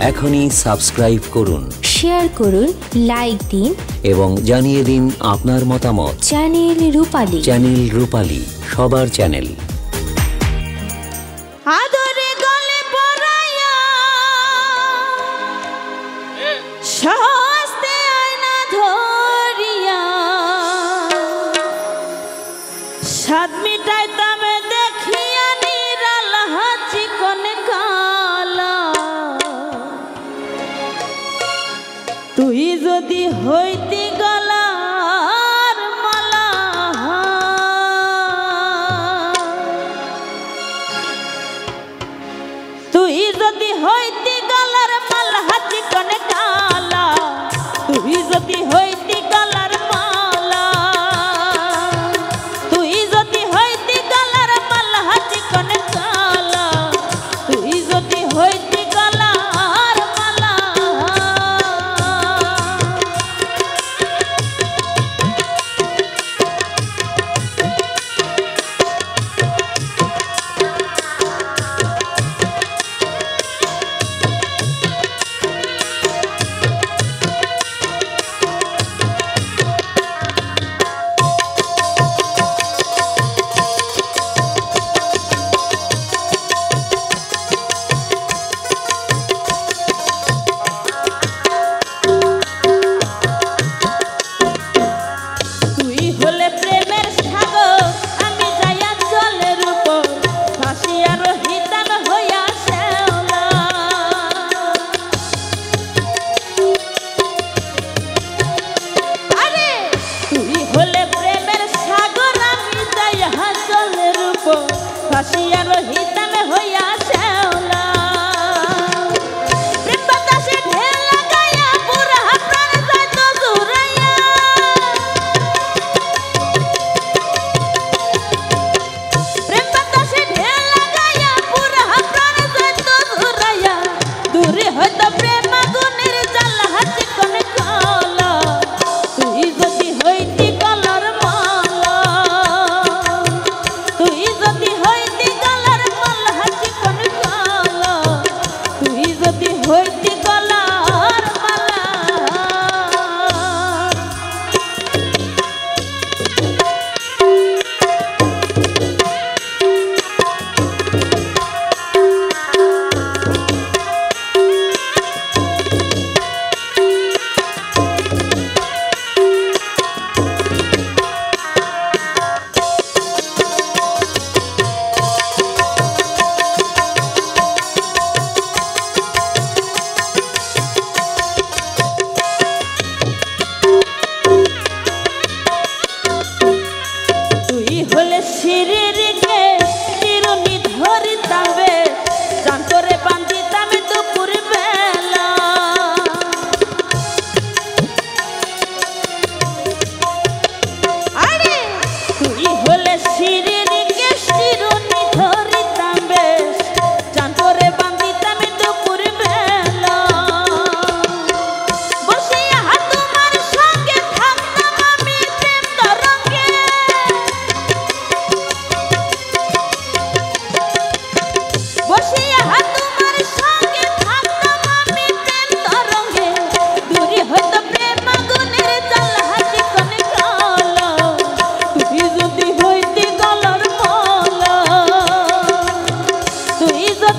এখনই সাবস্ক্রাইব করুন। শেয়ার করুন লাইক দিন। এবং জানিয়ে দিন আপনার মতামত। চ্যানেল রূপালী চ্যানেল রূপালী সবার চ্যানেল আদরে গলে সহস্তে আয়না ধরিয়া সাত মিটাই তামে hoy te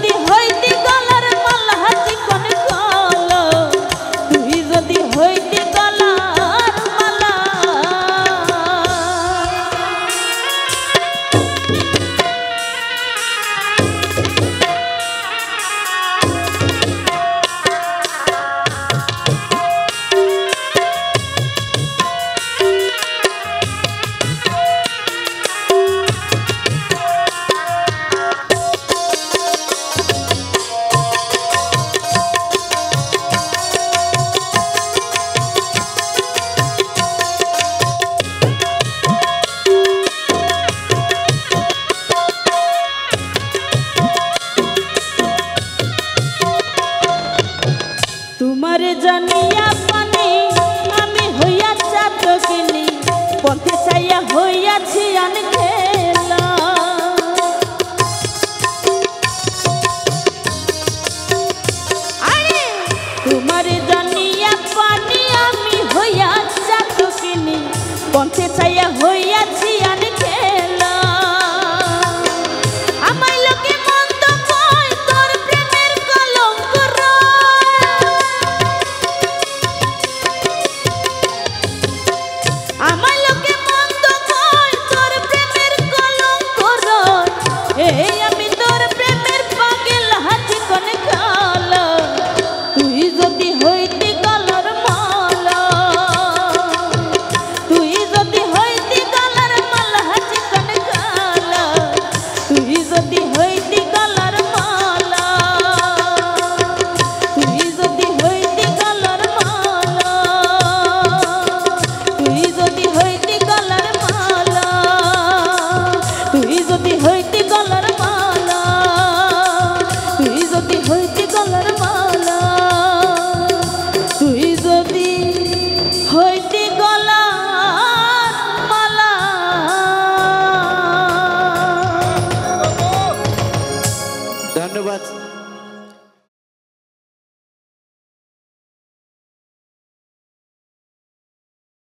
যদি হইতে তোরে জানিয়া পানি আমি হইয়া চাতকিনি। পথে চাইয়া হইয়াছি আনখে